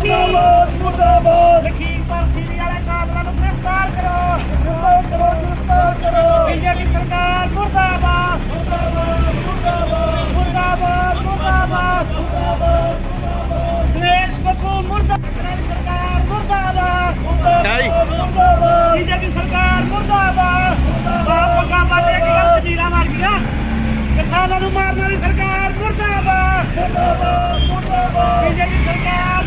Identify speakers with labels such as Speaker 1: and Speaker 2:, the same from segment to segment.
Speaker 1: ਮੁਰਦਾਬਾਦ ਮੁਰਦਾਬਾਦ। ਲਖੀਮ ਪਰਖੀਰੀ ਵਾਲੇ ਕਾਤਲਾਂ ਨੂੰ ਗ੍ਰਿਫਤਾਰ ਕਰੋ। ਗ੍ਰਿਫਤਾਰ ਕਰੋ ਗ੍ਰਿਫਤਾਰ ਕਰੋ। ਬੀਜੇਪੀ ਸਰਕਾਰ ਮੁਰਦਾਬਾਦ। ਮੁਰਦਾਬਾਦ ਮੁਰਦਾਬਾਦ। ਮੁਰਦਾਬਾਦ ਮੁਰਦਾਬਾਦ। ਮੁਰਦਾਬਾਦ ਦੇਸ਼ ਬੱਬੂ ਮੁਰਦਾਬਾਦ। ਸਰਕਾਰ ਮੁਰਦਾਬਾਦ। ਮੁਰਦਾਬਾਦ ਬੀਜੇਪੀ ਸਰਕਾਰ ਮੁਰਦਾਬਾਦ। ਬਾਪ ਕਾ ਬਾਟੇ ਕੀ ਗਲਤ ਜੀਰਾ ਮਾਰ ਗਿਆ। ਕਿਸਾਨਾਂ ਨੂੰ ਮਾਰਨ ਵਾਲੀ ਸਰਕਾਰ ਮੁਰਦਾਬਾਦ। ਮੁਰਦਾਬਾਦ ਮੁਰਦਾਬਾਦ।
Speaker 2: ਬੀਜੇਪੀ ਸਰਕਾਰ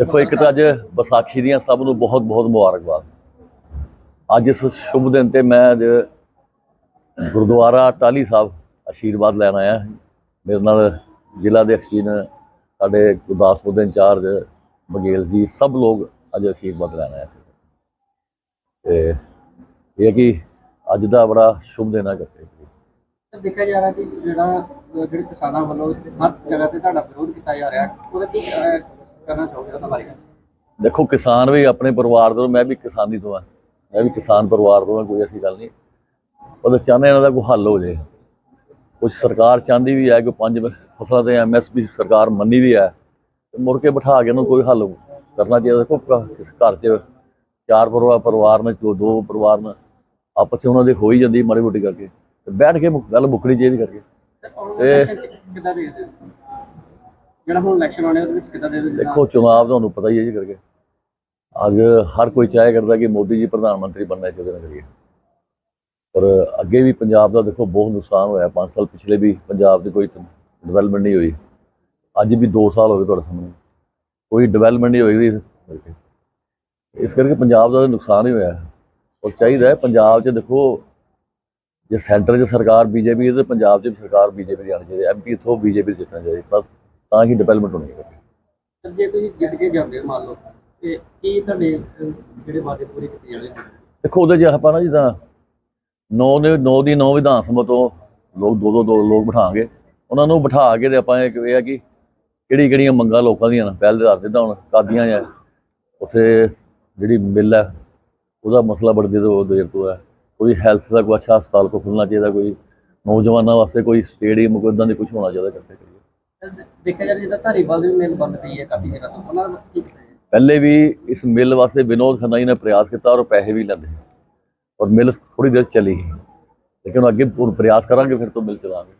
Speaker 2: ਦੇਖੋ, ਇੱਕ ਤਾਂ ਅੱਜ ਵਿਸਾਖੀ ਦੀਆਂ ਸਭ ਨੂੰ ਬਹੁਤ ਬਹੁਤ ਮੁਬਾਰਕਬਾਦ। ਅੱਜ ਇਸ ਸ਼ੁਭ ਦਿਨ ਤੇ ਮੈਂ ਅੱਜ ਗੁਰਦੁਆਰਾ ਟਾਲੀ ਸਾਹਿਬ ਆਸ਼ੀਰਵਾਦ ਲੈਣ ਆਇਆ ਮੇਰੇ ਨਾਲ ਜ਼ਿਲ੍ਹਾ ਦੇ ਅਖੀਨ ਸਾਡੇ ਗੁਰਦਾਸਪੁਰ ਦੇ ਇੰਚਾਰਜ ਬਗੇਲ ਜੀ, ਸਭ ਲੋਕ ਅੱਜ ਆਸ਼ੀਰਵਾਦ ਲੈਣ ਆਏ ਸੀ। ਤੇ ਇਹ ਕਿ ਅੱਜ ਦਾ ਬੜਾ ਸ਼ੁਭ ਦਿਨ ਹੈ ਕੱਟੇ
Speaker 3: ਦੇਖਿਆ ਜਾ ਰਿਹਾ ਕਿ ਜਿਹੜਾ ਜਿਹੜੇ ਕਿਸਾਨਾਂ ਵੱਲੋਂ ਹਰ ਜਗ੍ਹਾ ਤੇ ਤੁਹਾਡਾ ਵਿਰੋਧ ਕੀਤਾ ਜਾ ਰਿਹਾ, ਉਹਦਾ ਕੀ ਕਰਨਾ ਚਾਹੋਗੇ ਉਹਦਾ ਬਾਰੇ
Speaker 2: ਦੇਖੋ ਕਿਸਾਨ ਵੀ ਆਪਣੇ ਪਰਿਵਾਰ ਤੋਂ ਮੈਂ ਵੀ ਕਿਸਾਨੀ ਤੋਂ ਆ ਮੈਂ ਵੀ ਕਿਸਾਨ ਪਰਿਵਾਰ ਤੋਂ ਆ ਕੋਈ ਐਸੀ ਗੱਲ ਨਹੀਂ। ਉਹ ਤਾਂ ਚਾਹੁੰਦੇ ਇਹਨਾਂ ਦਾ ਕੋਈ ਹੱਲ ਹੋ ਜਾਏ ਕੁਝ ਸਰਕਾਰ ਚਾਹੁੰਦੀ ਵੀ ਹੈ ਕਿ ਪੰਜ ਫਸਲਾਂ ਤੇ ਐਮਐਸਪੀ ਸਰਕਾਰ ਮੰਨੀ ਵੀ ਹੈ। ਤੇ ਮੁੜ ਕੇ ਬਿਠਾ ਕੇ ਇਹਨੂੰ ਕੋਈ ਹੱਲ ਕਰਨਾ ਚਾਹੀਦਾ। ਦੇਖੋ ਘਰ 'ਚ ਚਾਰ ਪਰਿਵਾਰ ਪਰਿਵਾਰ ਨੇ ਦੋ ਦੋ ਪਰਿਵਾਰ ਨੇ। ਆਪਸ 'ਚ ਉਹਨਾਂ ਦੇ ਹੋ ਹੀ ਜਾਂਦੀ ਮਾੜੀ ਮੋਟੀ ਕਰਕੇ। ਤੇ ਬੈਠ ਕੇ ਗੱਲ ਮੁੱਕਣੀ ਚਾਹੀਦੀ ਕਰਕੇ।
Speaker 3: ਤੇ ਜਿਹੜਾ ਹੁਣ ਇਲੈਕਸ਼ਨ ਆਉਣੇ ਉਹਦੇ ਵਿੱਚ ਕਿੱਦਾਂ ਦੇ
Speaker 2: ਦੇਖੋ ਚੁਣਾਵ ਤੁਹਾਨੂੰ ਪਤਾ ਹੀ ਹੈ ਜੀ ਕਰਕੇ। ਅੱਜ ਹਰ ਕੋਈ ਚਾਹੇ ਕਰਦਾ ਕਿ ਮੋਦੀ ਜੀ ਪ੍ਰਧਾਨ ਮੰਤਰੀ ਬਣਨਾ ਚਾਹੁੰਦੇ ਨੇ ਕਰੀਏ। ਪਰ ਅੱਗੇ ਵੀ ਪੰਜਾਬ ਦਾ ਦੇਖੋ, ਬਹੁਤ ਨੁਕਸਾਨ ਹੋਇਆ। 5 ਸਾਲ ਪਿਛਲੇ ਵੀ ਪੰਜਾਬ ਦੀ ਕੋਈ ਡਿਵੈਲਪਮੈਂਟ ਨਹੀਂ ਹੋਈ। ਅੱਜ ਵੀ 2 ਸਾਲ ਹੋ ਗਏ ਤੁਹਾਡੇ ਸਾਹਮਣੇ। ਕੋਈ ਡਿਵੈਲਪਮੈਂਟ ਨਹੀਂ ਹੋਈ ਇਸ ਕਰਕੇ। ਇਸ ਕਰਕੇ ਪੰਜਾਬ ਦਾ ਤਾਂ ਨੁਕਸਾਨ ਹੀ ਹੋਇਆ। ਔਰ ਚਾਹੀਦਾ ਪੰਜਾਬ 'ਚ ਦੇਖੋ, ਜੇ ਸੈਂਟਰ 'ਚ ਸਰਕਾਰ, ਬੀਜੇਪੀ ਹੈ ਤੇ ਪੰਜਾਬ 'ਚ ਵੀ ਸਰਕਾਰ ਬੀਜੇਪੀ ਦੀ ਆਉਣੀ ਚਾਹੀਦੀ ਐਮਪੀ ਤੋਂ ਬੀਜੇਪੀ ਜਿੱਤਣਾ ਚਾਹੀਦਾ। ਬਸ ਤਾਂ ਹੀ ਡਿਵੈਲਪਮੈਂਟ ਹੋਣੀ ਹੈ।
Speaker 3: ਸਰ ਜੇ ਤੁਸੀਂ ਜਿੱਤ ਕੇ ਜਾਂਦੇ ਹੋ ਮੰਨ ਲਓ ਤੇ ਕੀ ਤੁਹਾਡੇ ਅਹ, ਜਿਹੜੇ ਵਾਅਦੇ ਪੂਰੇ ਕੀਤੇ ਜਾਣੇ
Speaker 2: ਦੇਖੋ ਉਹਦੇ 'ਚ ਆਪਾਂ ਨਾ ਜਿੱਦਾਂ ਨੌ ਦੇ ਨੌ ਦੀ ਨੌ ਵਿਧਾਨ ਸਭਾ ਤੋਂ ਲੋਕ ਦੋ ਦੋ ਦੋ ਲੋਕ ਬਿਠਾਵਾਂਗੇ ਉਹਨਾਂ ਨੂੰ ਬਿਠਾ ਕੇ ਤੇ ਆਪਾਂ ਇਹ ਇਹ ਆ ਕਿ ਕਿਹੜੀ ਕਿਹੜੀਆਂ ਮੰਗਾਂ ਲੋਕਾਂ ਦੀਆਂ ਨੇ ਪਹਿਲ ਦੇ ਆਧਾਰ ਤੇ ਤਾਂ ਹੁਣ ਕਾਦੀਆਂ ਆ ਉੱਥੇ ਜਿਹੜੀ ਮਿਲ ਹੈ ਉਹਦਾ ਮਸਲਾ ਬੜੇ ਦੇਰ ਤੋਂ ਦੇਰ ਤੋਂ ਹੈ ਕੋਈ ਹੈਲਥ ਦਾ ਕੋਈ ਅੱਛਾ ਹਸਪਤਾਲ ਕੋ ਖੁੱਲਣਾ ਚਾਹੀਦਾ ਕੋਈ ਨੌਜਵਾਨਾਂ ਵਾਸਤੇ ਕੋਈ ਸਟੇਡੀਅਮ ਕੋਈ ਇਦਾਂ ਦੀ ਕੁਝ ਹੋਣਾ ਚਾਹੀਦਾ ਕਰਦੇ ਕਰੀਏ।
Speaker 3: ਦੇਖਿਆ ਜਾ ਰਿਹਾ ਜਿੱਦਾਂ ਧਾਰੀਵਾਲ ਦੀ ਵੀ ਮਿਲ ਬੰਦ ਪਈ ਹੈ ਕਾਫੀ ਜਗ੍ਹਾ ਤੋਂ। ਉਹਨਾਂ ਦਾ ਕੀ ਕੀਤਾ ਜਾਏ
Speaker 2: ਪਹਿਲੇ ਵੀ ਇਸ ਮਿਲ ਵਾਸਤੇ ਵਿਨੋਦ ਖੰਨਾ ਜੀ ਨੇ ਪ੍ਰਯਾਸ ਕੀਤਾ ਔਰ ਪੈਸੇ ਵੀ ਲੈਂਦੇ ਔਰ ਮਿਲ ਥੋੜੀ ਦੇਰ ਚੱਲੀ ਲੇਕਿਨ ਅੱਗੇ ਪੂਰ ਪ੍ਰਯਾਸ ਕਰਾਂਗੇ, ਫਿਰ ਤੋਂ ਮਿਲ ਚਲਾਵਾਂਗੇ